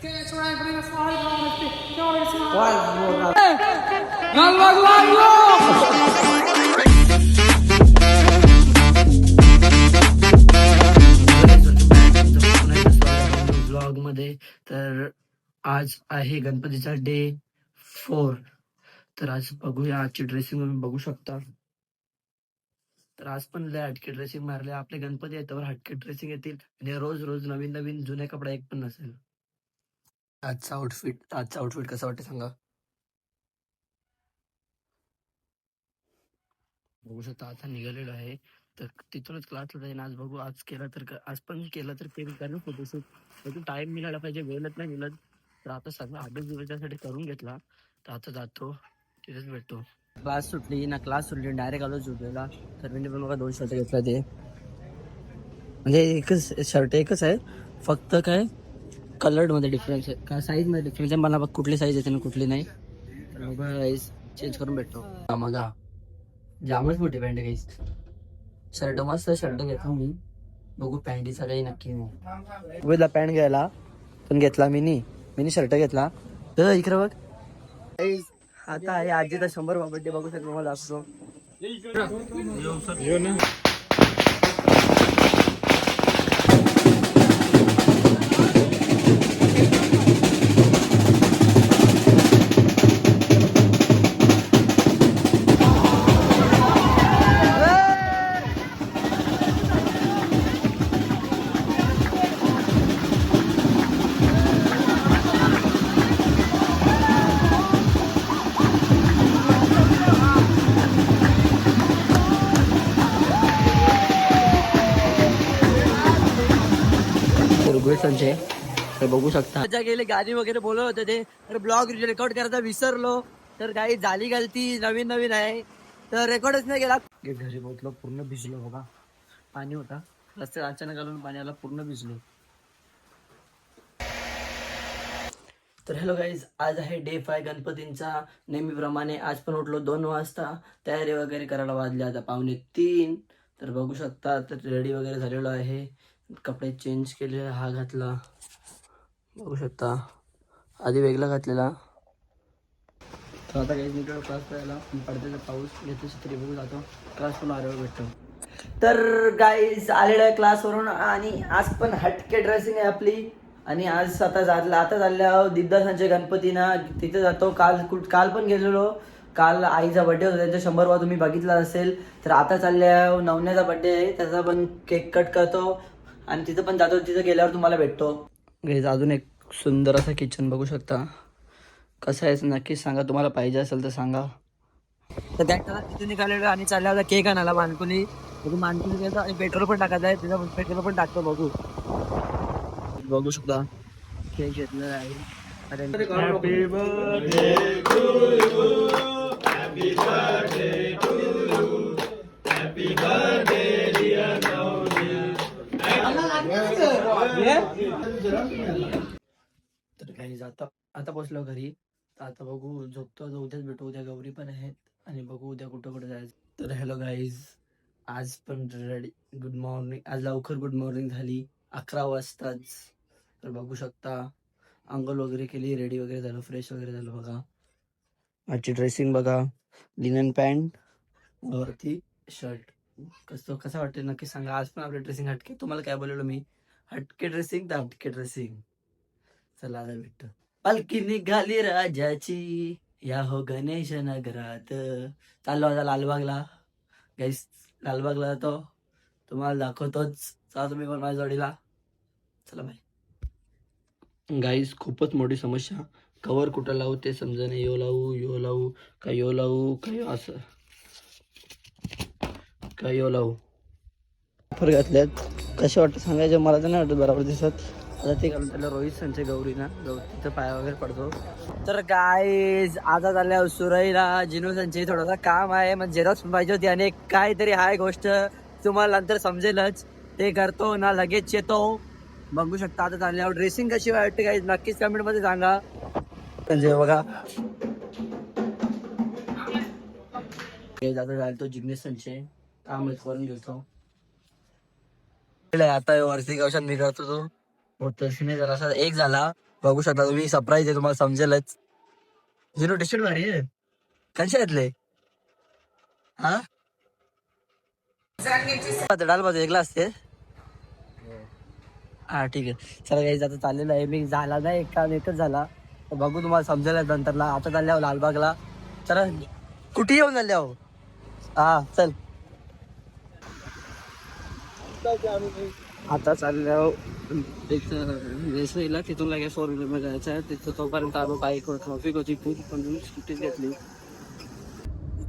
ब्लॉगमध्ये तर आज आहे गणपतीचा डे फोर. तर आज बघूया आजची ड्रेसिंग तुम्ही बघू शकता. तर आज पण लय हटके ड्रेसिंग मारले. आपले गणपती आहेत हटके ड्रेसिंग येतील. आणि रोज रोज नवीन नवीन जुने कपडा एक पण नसेल. आजचा आउटफिट आजचा आउटफिट कसा वाटतं सांगा? बघू शकता आता निघालेलो आहे. तर तिथूनच क्लासला जाईन. आज बघू आज केला तर आज पण केलं तर ते करू फोटोशूट टाइम मिळाला पाहिजे वेळच नाही मिळत तर आता सगळं अभ्यास दिवसासाठी करून घेतला. तर आता जातो तिथेच भेटतो. क्लास सुटली ना क्लास सुटली डायरेक्ट आलो झुटलेला तर मी पण बघा दोन शर्ट घेतला ते. म्हणजे एकच शर्ट एकच आहे फक्त काय कलर्डमध्ये डिफरन्स आहे. का साईजमध्ये डिफरन्स आहे? मला बघ कुठली साईज येते ना कुठली नाही. साईज चेंज करून भेटतो. हा मग हा. जामच मोठी पॅन्ट काही शर्ट मस्त शर्ट घेतो मी. बघू पॅन्टीचा काही नक्की नाही. उभेला पॅन्ट घ्यायला पण घेतला मी नी मी शर्ट घेतला. तर इकडे बघ. आता आहे आजीचा शंभर बर्थडे बघू शकतो मला असतो संजय. तर बघू शकता. मजा गेले गाणी वगैरे बोलत होते ते. तर ब्लॉग रेकॉर्ड करायचा विसरलो. तर काही झाली गलती नवीन नवीन आहे. तर रेकॉर्डच नाही केला. घरी पोहोचलो पूर्ण भिजलो बघा. पाणी होता. रस्त्यात अचानक आलो पाणी आला पूर्ण भिजलो. तर हॅलो गाईज आज आहे डे फाय गणपतींचा. नेहमीप्रमाणे आज पण उठलो दोन वाजता. तयारी वगैरे करायला वाजले. आता पावणे तीन. तर बघू शकता तर रेडी वगैरे झालेलो आहे. कपडे चेंज केले हा घातला. बघू शकता. आधी वेगळा घातलेला. तर आता काही निकडं क्लास करायला पडद्याचा पाऊस घेतो छत्री बघू जातो क्लास पण आल्यावर भेटतो. तर गाईज आलेला आहे क्लासवरून आणि आज पण हटके ड्रेसिंग आहे आपली. आणि आज आता झालं आता झाल्या दिग्दर्शनचे गणपती ना तिथे जातो. काल कुठ काल पण गेलेलो. काल आईचा बड्डे होता त्यांचा शंभर तुम्ही बघितला असेल. तर आता चालल्या नवण्याचा बड्डे आहे. त्याचा पण केक कट करतो. आणि तिथं पण जातो तिथं गेल्यावर तुम्हाला भेटतो. गाईज अजून एक सुंदर असं किचन बघू शकता. कसं आहे नक्कीच सांगा तुम्हाला पाहिजे असेल तर सांगा. तर त्या तिथून निघालेलो आणि चालला होता केक आणायला मानकुली बघू मानकुली गेलो आणि पेट्रोल पण टाकायचं आहे तिथं पेट्रोल पण टाकतो बघू. बघू शकता. केक घेतलेला आहे. तर आता आता पोचलो घरी. तर आता बघू झोपतो तर उद्याच भेटू उद्या गौरी पण आहेत. आणि बघू उद्या कुठं कुठं जायचं. तर हॅलो गाईज आज पण रेडी गुड मॉर्निंग आज लवकर गुड मॉर्निंग झाली. अकरा वाजताच. तर बघू शकता अंघोळ वगैरे केली रेडी वगैरे झालं फ्रेश वगैरे झालं बघा. आजची ड्रेसिंग बघा. लिनन पॅन्ट वरती शर्ट कसं कसं वाटतं नक्की सांगा. आज पण आपलं ड्रेसिंग हटके. तुम्हाला काय बोललो मी? हटके ड्रेसिंग तर हटके ड्रेसिंग चला आता भेटतो पालखी निघाली राजाची. या हो गणेश नगरात. चाललो आता लालबागला. गाईस लालबागला जातो. तुम्हाला दाखवतोच. चला तुम्ही पण माझ्या जोडीला. चला बाय. गाईस खूपच मोठी समस्या. कवर कुठं लावू ते समजा नाही यो लावू यो लावू का यो लावू का यो असं. का यो लावू. ऑफर घातल्यात. कसे वाटतं सांगायचं? मला तर नाही वाटत बरोबर दिसत. आता ते घालून त्याला रोहित संजय गौरी ना. गौ तिथं पाया वगैरे पडतो. तर काय आता झाल्या सुरईला जिनू संजय थोडासा काम आहे मग झेरॉक्स पाहिजे होती आणि काहीतरी आहे गोष्ट तुम्हाला नंतर समजेलच. ते करतो ना लगेच येतो. बघू शकता आता चालल्यावर ड्रेसिंग कशी वाटते काही नक्कीच कमेंटमध्ये सांगा. संजय बघा. आता झालं तो जिग्नेश काम करून घेतो. आता वरती कशात निघतो तो. होतच नाही जरासा एक झाला. बघू शकता तुम्ही सरप्राईज आहे तुम्हाला समजेलच. झिरो टी शर्ट भारी आहे. कशा येतले हा? डाल पाहिजे एक ग्लास ते हा ठीक आहे. चला काही आता चाललेलं आहे. मी झाला नाही एक काम एकच झाला. तर बघू तुम्हाला समजेल नंतरला. आता चालले आहो लालबागला. चला कुठे येऊन चालले आहो? हा चल. आता चालले तिथं वेसईला तिथून लगेच फोर व्हीलरमध्ये जायचं आहे. तिथं तोपर्यंत आलो बाईक ट्रॉफिक होती फुल पण स्कूटी घेतली.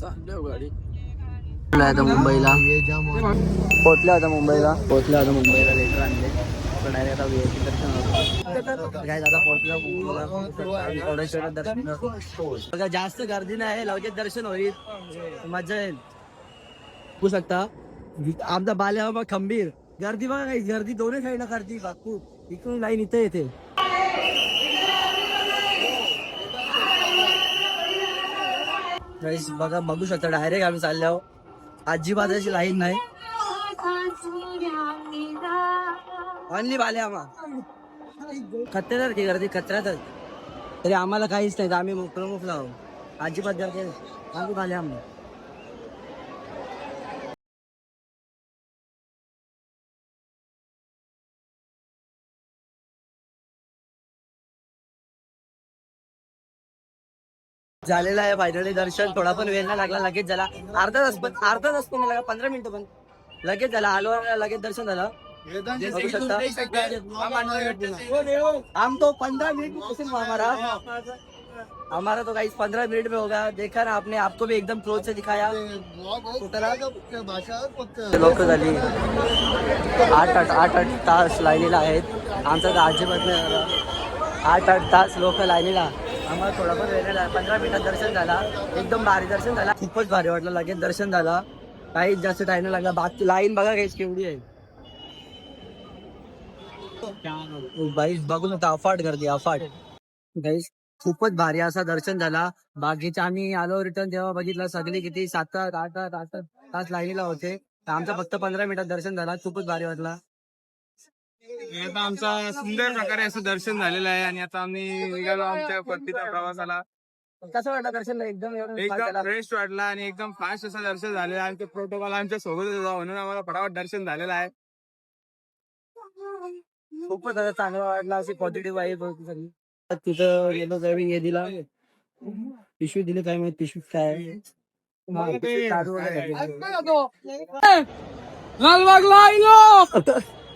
चालले गाडी आता मुंबईला. पोहोचल्या आता मुंबईला. पोहोचल्या आता मुंबईला लेटर आणले. डायरेक्ट आता VIP दर्शन काय आता पोहोचल्या मुंबईला. थोडं दर्शन जास्त गर्दी नाही. लवकर दर्शन होईल. मजा येईल. बघू शकता. आमचा बाल्या खंबीर. गर्दी बघा काही गर्दी दोन्ही साईडला गर्दी बापू इकडून लाईन इथं येते. बघा बघू शकता डायरेक्ट आम्ही चाललो अजिबात अशी लाईन नाही. ऑनली बाले आम्हा कचऱ्यात की गर्दी कचऱ्यातच तरी आम्हाला काहीच नाही आम्ही मोकळं मोकळं आहोत. अजिबात गर्दी आम्ही बाले आम्हा झालेलं आहे फायनली दर्शन. थोडा पण वेळ नाही लागला लगेच झाला. अर्धा तास पण अर्धा तास पण लागला पंधरा मिनिटं पण. लगेच झाला आलो लगेच दर्शन झालं. बघू शकता. हम तो पंद्रह मिनट में सिर्फ हमारा हमारा तो गाइस पंद्रह मिनट में होगा. देखा ना आपने आपको भी एकदम क्लोज से दिखाया. लोक झाली आठ आठ आठ आठ तास लाईनीला आहेत. आमचा तर अजिबात नाही आठ आठ तास लोक लाईनीला. आम्हाला थोडाफार वेळ झाला पंधरा मिनिटात दर्शन झाला. एकदम भारी दर्शन झाला. खूपच भारी वाटलं लगेच दर्शन झाला. काहीच जास्त टाइम नाही लागला. बाकी लाईन बघा काहीच केवढी आहे. बाईस बघू आता अफाट गर्दी अफाट. गाईस खूपच भारी असा दर्शन झाला. बाकीचे आम्ही आलो रिटर्न जेव्हा बघितलं सगळे किती सात आठ आठ तास आठ तास लाईनीला होते. तर आमचं फक्त पंधरा मिनिटात दर्शन झाला. खूपच भारी वाटला. आता आमचा सुंदर प्रकारे असं दर्शन झालेलं आहे आणि आता आम्ही निघालो आमच्या परतीच्या प्रवासाला. कसं वाटलं दर्शन एकदम एवढं एकदम झालं? फ्रेश वाटला आणि एकदम फास्ट असं दर्शन झालेलं आहे. आणि ते प्रोटोकॉल आमच्या सोबतच होता म्हणून आम्हाला फटाफट दर्शन झालेलं आहे. खूपच आता चांगला वाटला अशी पॉझिटिव्ह वाईब होती सगळी. तिथं गेलो त्यावेळी हे दिला. पिशवी दिली काय माहीत पिशवी काय? आहे. हा,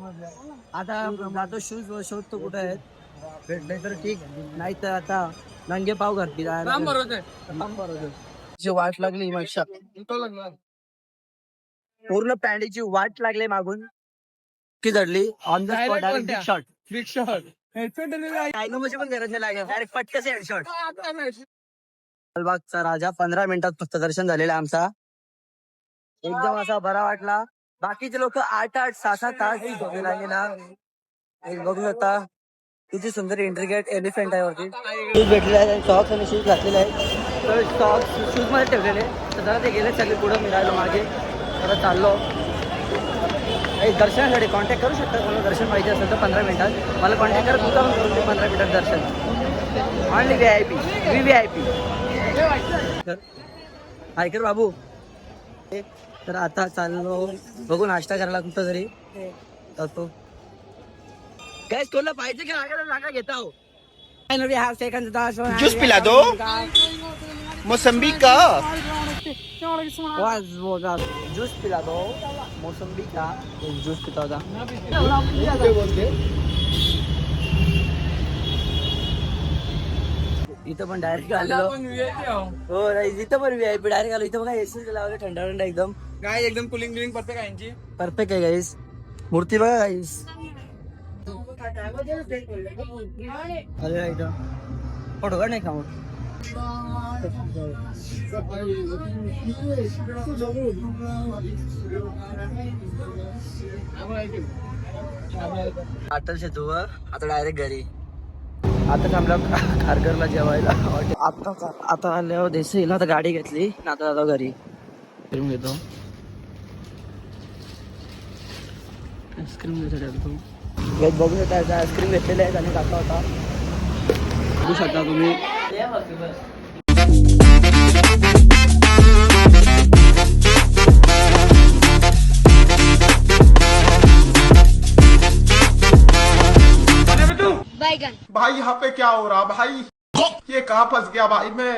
आता जातो शूज शोधतो कुठे आहेत? भेटले तर ठीक. नाही तर आता नंगे पाव घरती जी वाट लागली मागच्या पूर्ण पॅन्टीची वाट लागली मागून. की जडली on the spot big shot काय म्हणजे पण गरज नाही लागेल डायरेक्ट पटकन हेडशॉट लालबागचा राजा पंधरा मिनिटात फक्त दर्शन झालेलं आमचा. एकदम असा बरा वाटला. बाकीचे लोक आठ आठ सहा सहा तास झोपेला गेला एक बघू शकता किती सुंदर इंट्रिगेट एलिफंट आहे वरती. शूज भेटलेले आहे सॉक्स आणि शूज घातलेले आहेत. तर सॉक्स शूजमध्ये ठेवलेले. तर जरा ते गेले सगळे पुढे मिळालो मागे. परत चाललो. काही दर्शनासाठी कॉन्टॅक्ट करू शकता कोणाला दर्शन पाहिजे असेल तर पंधरा मिनिटात. मला कॉन्टॅक्ट करत तुमचा पण करून पंधरा मिनिटात दर्शन. Only V I P V V I P ऐकर बाबू. तर आता चाललो बघू नाश्ता करायला कुठं तरी जातो. काय तुला पाहिजे की लागेल जागा घेता हो? Half second तास ज्यूस पिला दो मौसम्बी का? वाज ज्यूस पिला दो मोसंबी का? ज्यूस पिता होता. इथं पण डायरेक्ट आलेलो. हो. इथं पण व्हीआयपी डायरेक्ट आलो. इथं बघा एसी लावले थंड थंड एकदम. काय एकदम कुलिंग बिलिंग परफेक्ट आहे यांची? परफेक्ट आहे गाईस मूर्ती बघा गाईस अरे एकदम फोटो काढ नाही का मग अटल आता डायरेक्ट घरी. आता थांबलो खारघरला जेवायला. आता आता आल्यावर देसाईला आता गाडी घेतली. आणि आता जातो घरी. फिरून घेतो. आईस्क्रीम घेतो बघू शकता आईस्क्रीम घेतलेले आणि काका होता। बघू शकता तुम्ही भाई यहाँ पे क्या हो रहा भाई? ये कहाँ फंस गया भाई मैं?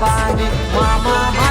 Mama, mama